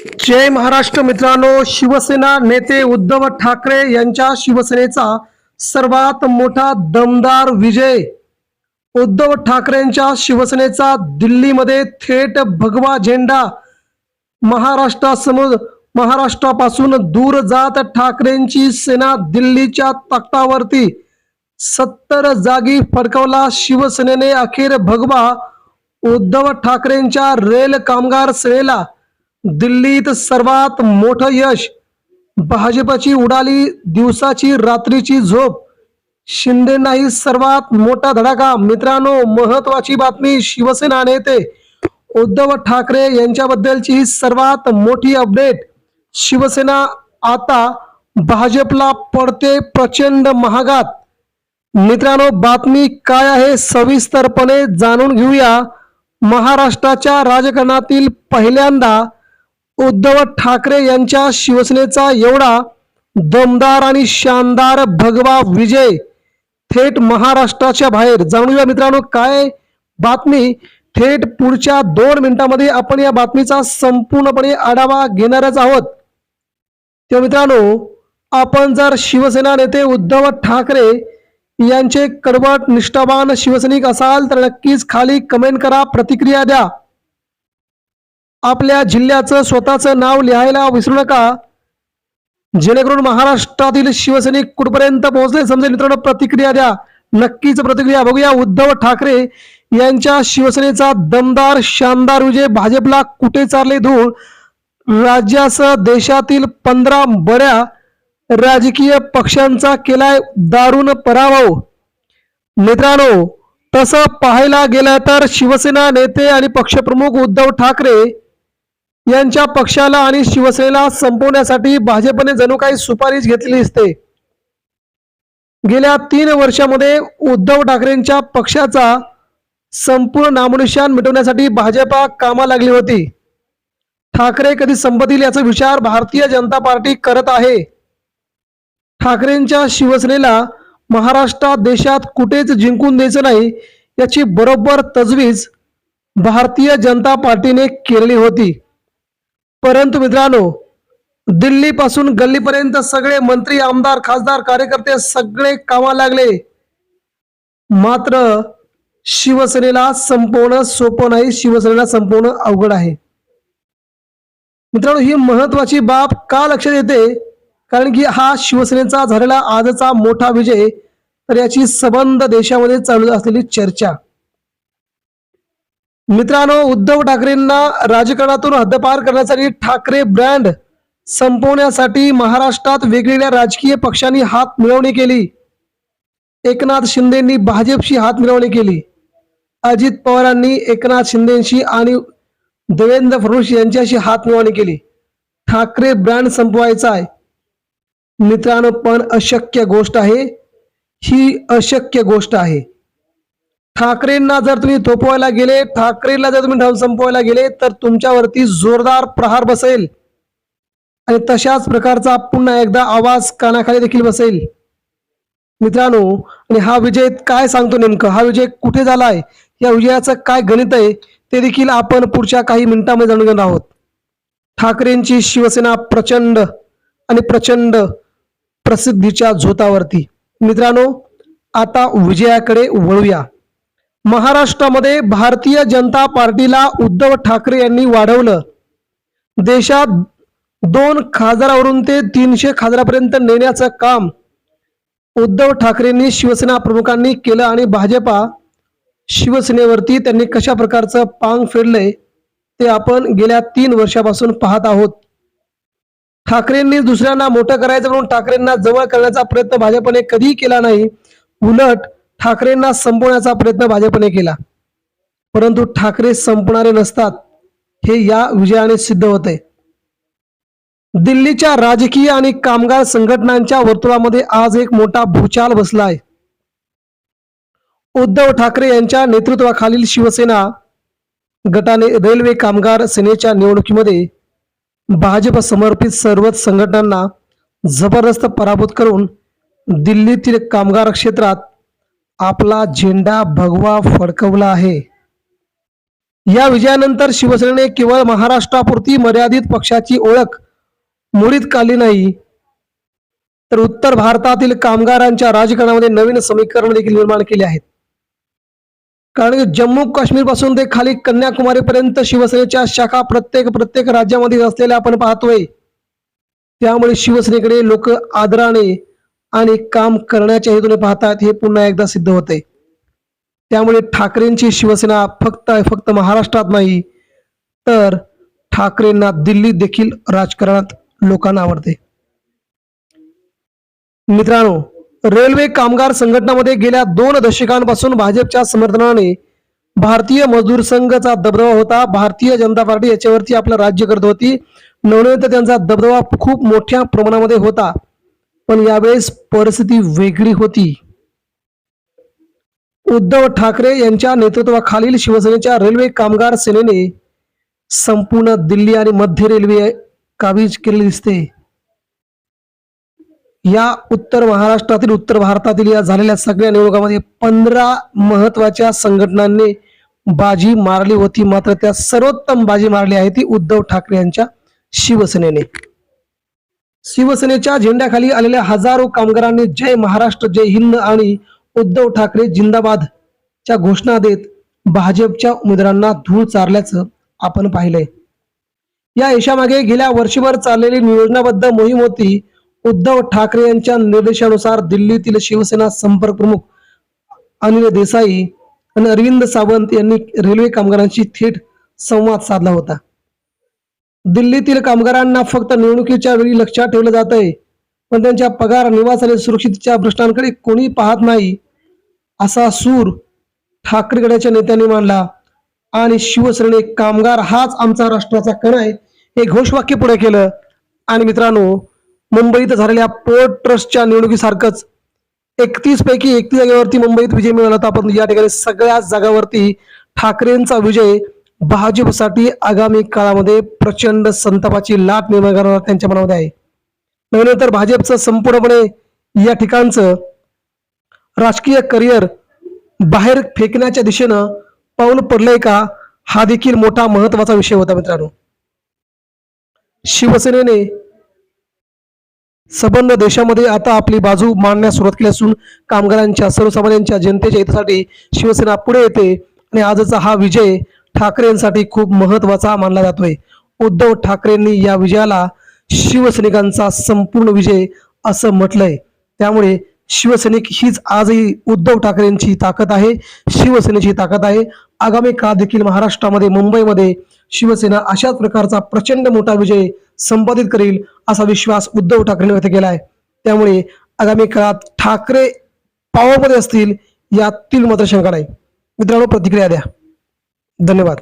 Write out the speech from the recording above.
जय महाराष्ट्र मित्रांनो शिवसेना नेते उद्धव ठाकरे यांच्या शिवसेनेचा सर्वात मोठा दमदार विजय. उद्धव ठाकरेंच्या शिवसेनेचा दिल्लीमध्ये थेट भगवा झेंडा. महाराष्ट्रासमोर महाराष्ट्रापासून दूर जात ठाकरेंची सेना दिल्लीच्या तख्तावरती. सत्तर जागी फडकवला शिवसेनेने अखेर भगवा. उद्धव ठाकरेंच्या रेल कामगार सेनेला दिल्लीत सर्वात मोठं यश भाजपची उडाली दिवसाची रात्रीची झोप. शिंदेनाही सर्वात मोठा धडाका. मित्रांनो महत्वाची बातमी शिवसेना नेते उद्धव ठाकरे यांच्याबद्दलची ही सर्वात मोठी अपडेट. शिवसेना आता भाजपला पडते प्रचंड महागात. मित्रांनो बातमी काय आहे सविस्तरपणे जाणून घेऊया. महाराष्ट्राच्या राजकारणातील पहिल्यांदा उद्धव ठाकरे यांच्या शिवसेनेचा एवढा दमदार आणि शानदार भगवा विजय थेट महाराष्ट्राच्या बाहेर. जाणूया मित्रांनो काय बातमी? थेट पुढच्या दोन मिनिटांमध्ये आपण या बातमीचा संपूर्णपणे आढावा घेणारच आहोत. तेव्हा मित्रांनो आपण जर शिवसेना नेते उद्धव ठाकरे यांचे कडवट निष्ठावान शिवसैनिक असाल तर नक्कीच खाली कमेंट करा प्रतिक्रिया द्या. आपल्या जिल्ह्याचं स्वतःचं नाव लिहायला विसरू नका. जेणेकरून महाराष्ट्रातील शिवसैनिक कुठपर्यंत पोहोचले समजेल मित्रांनो प्रतिक्रिया द्या. नक्कीच प्रतिक्रिया बघूया. उद्धव ठाकरे यांच्या शिवसेनेचा दमदार शानदार विजय भाजपला कुठे चारले धूळ? राज्यासह देशातील पंधरा बड्या राजकीय पक्षांचा केलाय दारुण पराभव. मित्रांनो तसं पाहायला गेलं तर शिवसेना नेते आणि पक्षप्रमुख उद्धव ठाकरे यांच्या पक्षाला आणि शिवसेनेला संपवण्यासाठी भाजपने जणू काही सुपारीच घेतली असते गेल्या तीन वर्षामध्ये उद्धव ठाकरेंच्या पक्षाचा संपूर्ण नामनिशान मिटवण्यासाठी भाजपा कामा लागली होती. ठाकरे कधी संपतील याचा विचार भारतीय जनता पार्टी करत आहे. ठाकरेंच्या शिवसेनेला महाराष्ट्रात देशात कुठेच जिंकून द्यायचं नाही याची बरोबर तजवीज भारतीय जनता पार्टीने केलेली होती. परंतु मित्रांनो दिल्लीपासून गल्लीपर्यंत सगळे मंत्री आमदार खासदार कार्यकर्ते सगळे कामा लागले. मात्र शिवसेनेला संपवणं सोपं नाही शिवसेनेला संपवणं अवघड आहे. मित्रांनो ही महत्वाची बाब का लक्षात येते? कारण की हा शिवसेनेचा झालेला आजचा मोठा विजय तर याची सबंध देशामध्ये चालू असलेली चर्चा. मित्रांनो उद्धव ठाकरेंना राजकारणातून हद्दपार करण्यासाठी ठाकरे ब्रँड संपवण्यासाठी महाराष्ट्रात वेगवेगळ्या राजकीय पक्षांनी हात मिळवणी केली. एकनाथ शिंदेंनी भाजपशी हात मिळवणी केली. अजित पवारांनी एकनाथ शिंदेशी आणि देवेंद्र फडणवीस यांच्याशी हात मिळवणी केली. ठाकरे ब्रँड संपवायचा आहे. मित्रांनो पण अशक्य गोष्ट आहे. ही अशक्य गोष्ट आहे. ठाकरेंना जर तुम्ही थोपवायला गेले ठाकरेला जर तुम्ही ढाल संपवायला गेले तर तुमच्यावरती जोरदार प्रहार बसेल. आणि तशाच प्रकारचा पुन्हा एकदा आवाज कानाखाली देखील बसेल. मित्रांनो आणि हा विजय काय सांगतो नेमकं? हा विजय कुठे झालाय? या विजयाचं काय गणित आहे? ते देखील आपण पुढच्या काही मिनिटांमध्ये जाणून घेणार आहोत. ठाकरेंची शिवसेना प्रचंड आणि प्रचंड प्रसिद्धीच्या झोतावरती. मित्रांनो आता विजयाकडे वळूया. महाराष्ट्रामध्ये भारतीय जनता पार्टीला उद्धव ठाकरे यांनी वाढवलं. देशात दोन खासदारावरून ते तीनशे खासदारापर्यंत नेण्याचं काम उद्धव ठाकरेंनी शिवसेना प्रमुखांनी केलं आणि भाजपा शिवसेनेवरती त्यांनी कशा प्रकारचं पांग फेडलंय ते आपण गेल्या तीन वर्षापासून पाहत आहोत. ठाकरेंनी दुसऱ्यांना मोठं करायचं म्हणून ठाकरेंना जवळ करण्याचा प्रयत्न भाजपने कधीही केला नाही. उलट ठाकरेंना संपवण्याचा प्रयत्न भाजपने केला. परंतु ठाकरे संपणारे नसतात हे या विजयाने सिद्ध होते. दिल्लीच्या राजकीय आणि कामगार संघटनांच्या वर्तुळामध्ये आज एक मोठा भूचाल बसला आहे. उद्धव ठाकरे यांच्या नेतृत्वाखालील शिवसेना गटाने रेल्वे कामगार सेनेच्या निवडणुकीमध्ये भाजप समर्पित सर्वच संघटनांना जबरदस्त पराभूत करून दिल्लीतील कामगार क्षेत्रात आपला झेंडा भगवा फडकवला आहे. या विजयानंतर शिवसेनेने केवळ महाराष्ट्रापुरती मर्यादित पक्षाची ओळख मोडीत काली नाही. तर उत्तर भारतातील कामगारांच्या राजकारणामध्ये नवीन समीकरण देखील निर्माण केले आहेत. कारण की जम्मू काश्मीरपासून ते खाली कन्याकुमारी पर्यंत शिवसेनेच्या शाखा प्रत्येक प्रत्येक राज्यामध्ये असलेल्या आपण पाहतोय. त्यामुळे शिवसेनेकडे लोक आदराने आणि काम करण्याच्या हेतूने पाहतात हे पुन्हा एकदा सिद्ध होते. त्यामुळे ठाकरेंची शिवसेना फक्त फक्त महाराष्ट्रात नाही तर ठाकरेंना दिल्लीत देखील राजकारणात लोकांना आवडते. मित्रांनो रेल्वे कामगार संघटनामध्ये गेल्या दोन दशकांपासून भाजपच्या समर्थनाने भारतीय मजदूर संघचा दबदबा होता. भारतीय जनता पार्टी याच्यावरती आपलं राज्य करत होती. नवनीत त्यांचा दबदबा खूप मोठ्या प्रमाणामध्ये होता. पण यावेळेस परिस्थिती वेगळी होती. उद्धव ठाकरे यांच्या नेतृत्वाखालील शिवसेनेच्या रेल्वे कामगार सेनेने संपूर्ण दिल्ली आणि मध्य रेल्वे काबीज केलेली दिसते. या उत्तर महाराष्ट्रातील उत्तर भारतातील या झालेल्या सगळ्या निवडणुकामध्ये पंधरा महत्त्वाच्या संघटनांनी बाजी मारली होती. मात्र त्या सर्वोत्तम बाजी मारली आहे ती उद्धव ठाकरे यांच्या शिवसेनेने. शिवसेनेच्या झेंड्याखाली आलेल्या हजारो कामगारांनी जय महाराष्ट्र जय हिंद आणि उद्धव ठाकरे जिंदाबाद च्या घोषणा देत भाजपच्या उमेदवारांना धूळ चारल्याचं आपण पाहिलंय. या यशामागे गेल्या वर्षभर चाललेली नियोजनाबद्ध मोहीम होती. उद्धव ठाकरे यांच्या निर्देशानुसार दिल्लीतील शिवसेना संपर्क प्रमुख अनिल देसाई आणि अरविंद सावंत यांनी रेल्वे कामगारांशी थेट संवाद साधला होता. दिल्लीतील कामगारांना फक्त निवडणुकीच्या वेळी लक्षात ठेवलं जात आहे पण त्यांच्या पगार निवास आणि सुरक्षितच्या प्रश्नांकडे कोणी पाहत नाही असा सूर ठाकरे गटाच्या नेत्यांनी मांडला. आणि शिवसेनेने कामगार हाच आमचा राष्ट्राचा कण आहे हे घोषवाक्य पुढे केलं. आणि मित्रांनो मुंबईत झालेल्या पोर्ट ट्रस्टच्या निवडणुकीसारखंच एकतीस पैकी एकतीस जागेवरती मुंबईत विजय मिळाला होता. आपण या ठिकाणी सगळ्याच जागावरती ठाकरेंचा विजय भाजपसाठी आगामी काळामध्ये प्रचंड संतापाची लाट निर्माण करणार त्यांच्या मनामध्ये आहे. नंतर भाजपचं संपूर्णपणे या ठिकाणचं राजकीय करिअर बाहेर फेकण्याच्या दिशेनं पाऊल पडलंय का हा देखील मोठा महत्त्वाचा विषय होता मित्रांनो. शिवसेनेने संबंध देशामध्ये आता आपली बाजू मांडण्यास सुरुवात केली असून कामगारांच्या सर्वसामान्यांच्या जनतेच्या हितासाठी शिवसेना पुढे येते आणि आजचा हा विजय ठाकरेंसाठी खूप महत्त्वाचा मानला जातोय. उद्धव ठाकरेंनी या विजयाला शिवसैनिकांचा संपूर्ण विजय असं म्हटलंय. त्यामुळे शिवसैनिक हीच आजही उद्धव ठाकरेंची ताकद आहे शिवसेनेची ताकद आहे. आगामी काळ देखील महाराष्ट्रामध्ये मुंबईमध्ये शिवसेना अशाच प्रकारचा प्रचंड मोठा विजय संपादित करेल असा विश्वास उद्धव ठाकरेंनी व्यक्त केला आहे त्यामुळे आगामी काळात ठाकरे पॉवरमध्ये असतील यातील मात्र शंका नाही मित्रांनो प्रतिक्रिया द्या. धन्यवाद.